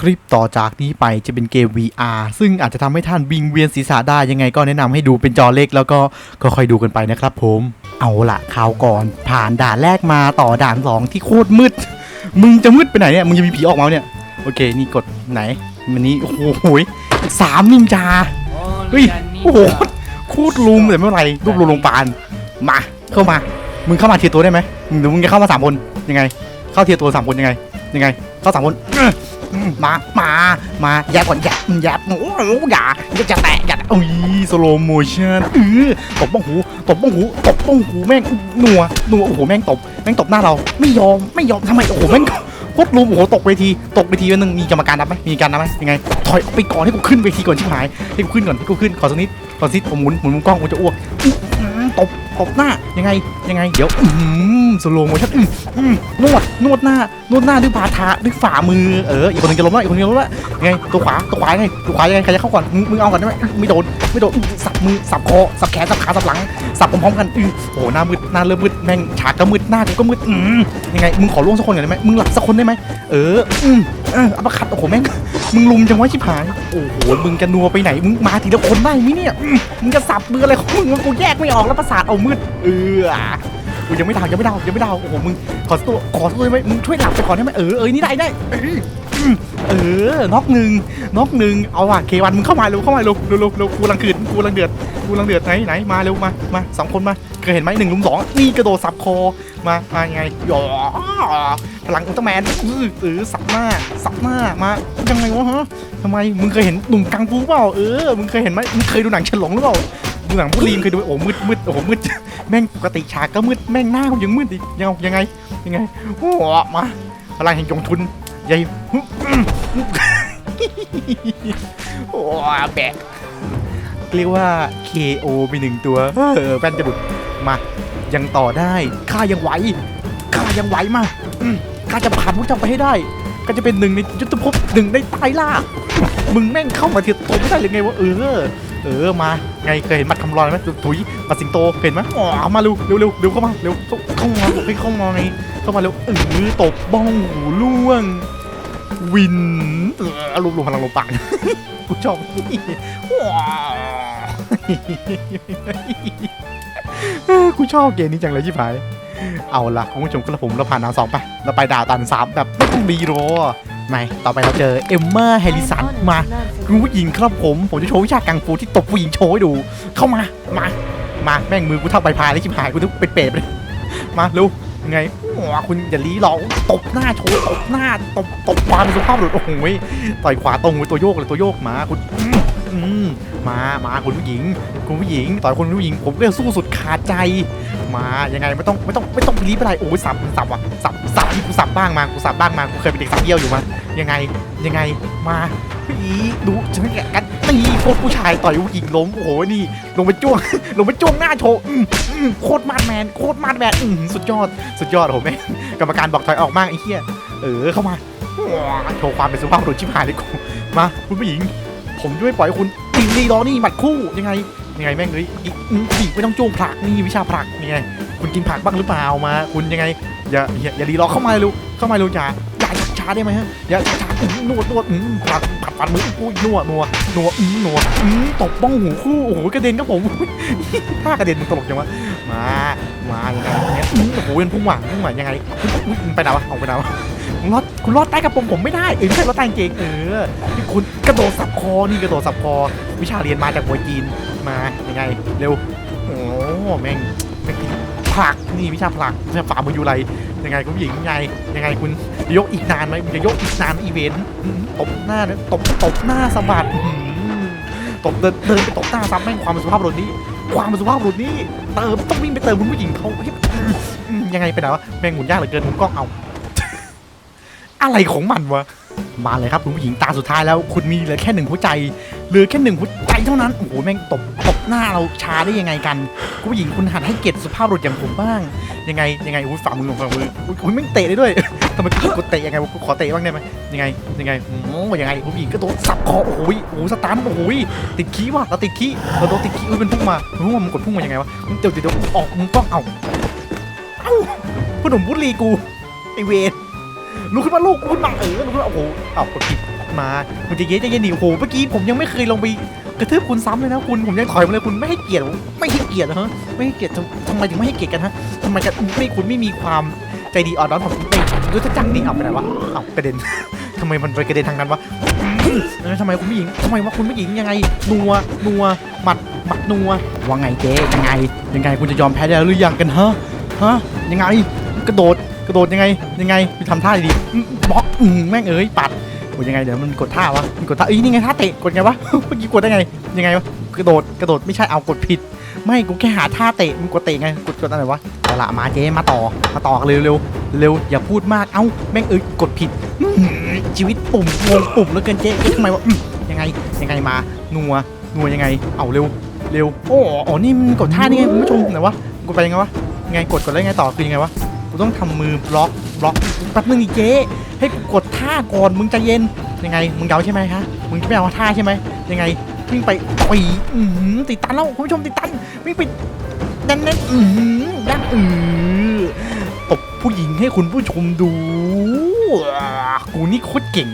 คลิปต่อจากนี้ไปจะเป็นเกม VR ซึ่งอาจจะทำให้ท่านวิงเวียนศีรษะได้ยังไงก็แนะนำให้ดูเป็นจอเล็กแล้วก็ค่อยๆดูกันไปนะครับผม เอาละข่าวก่อน ผ่านด่านแรกมาต่อด่านสองที่โคตรมืด มึงจะมืดไปไหนเนี่ย มึงจะมีผีออกมาเนี่ย โอเค นี่กดไหนมันนี้ โอ้โหสามนินจา เฮ้ย โอ้โหโคตรลุมแต่ไม่เป็นไรรูปลุงลงปาน มา เข้ามา มึงเข้ามาเทียร์ตัวได้ไหมมึงเดี๋ยวมึงจะเข้ามาสามคนยังไง เข้าเทียร์ตัวสามคนยังไง ยังไง เข้าสามคนอ มามามาแยกก่อนแยกแยกโอ้โหอย่าอย่าจะแตะอย่าอุ้ยสโลโมชั่นเออตบบ้องหูตบบ้องหูตบบ้องหูแม่งหนัวหนัวโอ้โหแม่งตบแม่งตบหน้าเรา ไม่ยอมไม่ยอมทำไมโอ้โหแม่งโคตรลุมโอ้โหตกเวทีตกเวทีวันหนึงมีกรรมการนับไหมมีการนับไหมยังไงถอยออกไปก่อนให้กูขึ้นเวทีก่อนชิบหายให้กูขึ้นก่อนให้กูขึ้นขอสักนิดขอสักนิดผมหมุนหมุนมุมกล้องกูจะอ้วก ตบหน้ายังไงยังไง เดี๋ยวอืมสโลโมชั่นอืมอืมนวดนวดหน้านวดหน้าด้วยบาทาด้วยฝ่ามือเอออีกคนหนึงจะล้มแล้วอีกคนหนึงจะล้มแล้วยังไงตัวขวาตัวขวายังไงตัวขวายังไงใครจะเข้าก่อนมึงมึงเอาก่อนได้ไหมไม่โดนไม่โดนสับมือสับคอสับแขนสับขาสับหลังสับพร้อมๆกันอือโอ้หหน้ามืดหน้าเริ่มมืดแม่งฉากก็มืดหน้ากูก็มืดอืมยังไงมึงขอล่วงสักคนก่อนได้ไหมมึงหลับสักคนได้ไหมเอออืม เอออัปคัดโอ้โหแม่งมึงลุมจังวะชิบหายโอ้โหมึงจะนัวไปไหนมึงมาทีละคนได้ไหมเนี่ยมึงจะสับมืออะไรของมึงวะกูแยกไม่ออกแล้วประสาทเอามืดเออกูยังไม่ดาวยังไม่ดาวยังไม่ดาวโอ้โหมึงขอตัวขอตัวได้ไหมมึงช่วยหลับไปก่อนได้ไหมเออเออนี่ได้ได้ เออน็อกหนึ่งน็อกหนึ่งเอาว่ะเควันมึงเข้ามาเร็วเข้ามาเร็วเร็วเร็วกูกำลังเกิดกูกำลังเดือดกูกำลังเดือดไหนไหนมาเร็วมามาสองคนมาเคยเห็นไหมหนึ่งลุมสองนี่กระโดดสับคอมามาไงหยอพลังอุลตร้าแมนอือเออสับหน้าสับหน้ามายังไงวะฮะทำไมมึงเคยเห็นหนุ่มกังฟูเปล่าเออมึงเคยเห็นไหมมึงเคยดูหนังฉลองหรือเปล่าดูหนังผู้รีมเคยดูโอ้มืดมืดโอ้มืดแม่งปกติฉากก็มืดแม่งหน้ากูยังมืดอีกยังยังไงยังไงโอ้มาพลังแห่งจงทุน ใหญ่โอ้แบะเรียกว่า KO ไปหนึ่งตัวเออแป้นจะบุดมา ยังต่อได้ข้ายังไหวข้ายังไหวมาอืมข้าจะผ่านพวกเจ้าไปให้ได้ก็จะเป็นหนึ่งในยุทธภพหนึ่งในตายล่ามึงแม่งเข้ามาเทียบตัวไม่ได้หรือไงวะเออเออมาไงเคยเห็นมัดคำรอยไหมถุยมัดสิงโตเห็นไหมอ๋อเอามาเร็วเร็วเร็วเร็วเข้ามาเร็วเข้ามาบอกให้เข้ามาไงเข้ามาเร็วเออตบบ้องหูล่วง วินออรวมรวมพลังลมปากกูชอบกูชอบเกมนี้จังเลยชิบหายเอาล่ะคุณผู้ชมกระผมเราผ่านดาวสองไปเราไปดาวตันสามแบบไม่ต้องรีโรไม่ต่อไปเราเจอเอมมาแฮร์ริสันมาคุณผู้หญิงครับผม ผมจะโชว์วิชากังฟูที่ตบผู้หญิงโชว์ให้ดู เข้ามา มา มาแม่งมือกูเท่าใบพายเลยชิบหายกูต้องเป็นเปรตไปเลยมาเร็ว ยังไงโอ้คุณอย่าลีหรอกตบหน้าโชว์ตบหน้าตบตบความเป็นสุภาพหลุดโอ้โหต่อยขวาตรงไปตัวโยกเลยตัวโยกมาคุณมอืมมามาคุณผู้หญิง คุณผู้หญิง ต่อยคุณผู้หญิง ผมก็จะสู้สุดขาดใจ มายังไงไม่ต้องไม่ต้องไม่ต้องไปรีบอะไรโอ้ยสับสับว่ะสับสับที่กูสับบ้างมากูสับบ้างมากูเคยเป็นเด็กสับเยี่ยวอยู่มายังไงยังไงมาอีดูฉันแกกันตีโคตรผู้ชายต่อยผู้หญิงล้มโอ้โหนี่ลงไปจ้วงลงไปจ้วงหน้าโชว์อืมอืมโคตรมาดแมนโคตรมาดแมนสุดยอดสุดยอดโอ้โหแม่กรรมการบอกถอยออกมากไอ้เหี้ยเออเข้ามาโชว์ความเป็นสุภาพบุรุษชิบหายเลยกูมาคุณผู้หญิง ผมจะไม่ปล่อยคุณตีนีรอนี่หมัดคู่ยังไงยังไงแม่งเลยอีกอีกไม่ต้องจ้วงผลักนี่วิชาผลักนี่ไงคุณกินผักบ้างหรือเปล่ามา คุณยังไง อย่าอย่าอย่ารีรอเข้ามาเร็วเข้ามาเร็วอย่าอย่าช้าได้ไหมฮะอย่าช้านวดนวดอืมผัดผัดฟันมืออุ้ยนวดนัวนัวอืมนัวอืมตบบ้องหูคู่โอ้โหกระเด็นครับผมท่ากระเด็นมันตลกจังวะมามายังไงเนี่ยอืมโอ้โหเป็นพุ่งหวังพุ่งหวังยังไงไปไหนวะเอาไปไหนวะคุณรอดคุณรอดใต้กระโปรงผมไม่ได้เออไม่ใช่รอดใต้กางเกงเออนี่คุณกระโดดสับคอนี่กระโดดสับคอวิชาเรียนมาจากมวยจีน มายังไงเร็วโอ้แม่งแม่งผลักนี่วิชาผลักวิชาฝ่ามือยูไรยังไงคุณหญิงยังไงยังไงคุณจะยกอีกนานไหมจะยกอีกนานอีเวนต์ตบหน้าเนี่ยตบตบหน้าสะบัดตบเดินเดินไปตบหน้าซ้ำแม่งความเป็นสุภาพรุษนี้ ความเป็นสุภาพรุษนี้เติมต้องวิ่งไปเติมคุณผู้หญิงเขาเฮ้ยยังไงไปไหนวะแม่งหมุนยากเหลือเกินมุมกล้องเอา อะไรของมันวะ มาเลยครับคุณผู้หญิงตาสุดท้ายแล้ว คุณมีเหลือแค่หนึ่งหัวใจเหลือแค่หนึ่งหัวใจเท่านั้นโอ้โหแม่งตบตบหน้าเราชาได้ยังไงกัน คุณผู้หญิงคุณหัดให้เกียรติสุภาพบุรุษอย่างผมบ้าง ยังไงยังไงอุ้ยฝ่ามือฝ่ามืออุ้ยอุ้ยแม่งเตะได้ด้วยทำไมกูกดเตะยังไงวะกูขอเตะบ้างได้ไหมยังไงยังไงโอ้ยังไงคุณผู้หญิงก็โดนสับคอโอ้โหยโอ้โหสตันโอ้โหยติดขี้ว่ะเราติดขี้เราโดนติดขี้อุ้ยมันพุ่งมามันพุ่งมามันกดพุ่งมายังไงวะมันเดี๋ยวเดี๋ยวออกมึงต้องเอาเอ้าพนมบุรีกูไอเวร ลุกขึ้นมาลูกลุกขึ้นมาเออลุกขึ้นมาโอ้โหเอ้ากดผิดมาคุณใจะเย็นใจะเย็นดิโอ้โหเมื่อกี้ผมยังไม่เคยลงไปกระทืบคุณซ้ำเลยนะคุณผมยังถอยมาเลยคุณไม่ให้เกียรติผมไม่ให้เกียรติเหรอฮะไม่ให้เกียรติทำไมถึงไม่ให้เกียรติกันฮะทำไมกันไม่คุณไม่มีความใจดีอ่อนน้อมของคุณเองรู้จักจังนี่เอาไปไหนวะเอากระเด็นทำไมมันไปกระเด็นทางนั้นวะทำไมคุณผู้หญิงทำไมวะคุณผู้หญิงยังไงนัวนัวหมัดหมัดนัวว่าไงเจ๊ยังไงยังไงคุณจะยอมแพ้ได้หรือยังกันฮะฮะยังไงกระโดด ระโดดยังไงยังไงไปทำท่าดีบล็อกอืมแม่งเอ้ยปัดโอ้ยยังไงเดี๋ยวมันกดท่าวะมันกดท่าเอ้ยนี่ไงท่าเตะกดไงวะเมื่อกี้กดได้ไงยังไงวะกระโดดกระโดดไม่ใช่เอากดผิด ไม่กูแค่หาท่าเตะมึงกดเตะไงกดกดอะไรวะเอาละมาเจ๊มาต่อมาต่อเร็วเร็วเร็วอย่าพูดมากเอ้าแม่งเอ้ยกดผิดชีวิตปุ่มงงปุ่มแล้วเกินเจ๊เอ๊ะทำไมวะยังไงยังไงมานัวนัวยังไง เอาเร็วเร็วโอ้อ๋อนี่มันกดท่านี่ไงคุณผู้ชมไหนวะกดไปยังไงวะยังไงกดกดแล้วไงต่อคือยังไงวะ ต้องทำมือบล็อกบล็อกแป๊บนึงดิเจ๊ให้กูกดท่าก่อนมึงใจเย็นยังไง มึงเดาใช่ไหมฮะมึงจะไม่เอาท่าใช่ไหมยังไงวิ่งไปปีอืติดตันแล้วคุณผู้ชมติดตันวิ่งไปดันนั้นอือหือด้านอือตบผู้หญิงให้คุณผู้ชมดู กูนี่โคตรเก่ง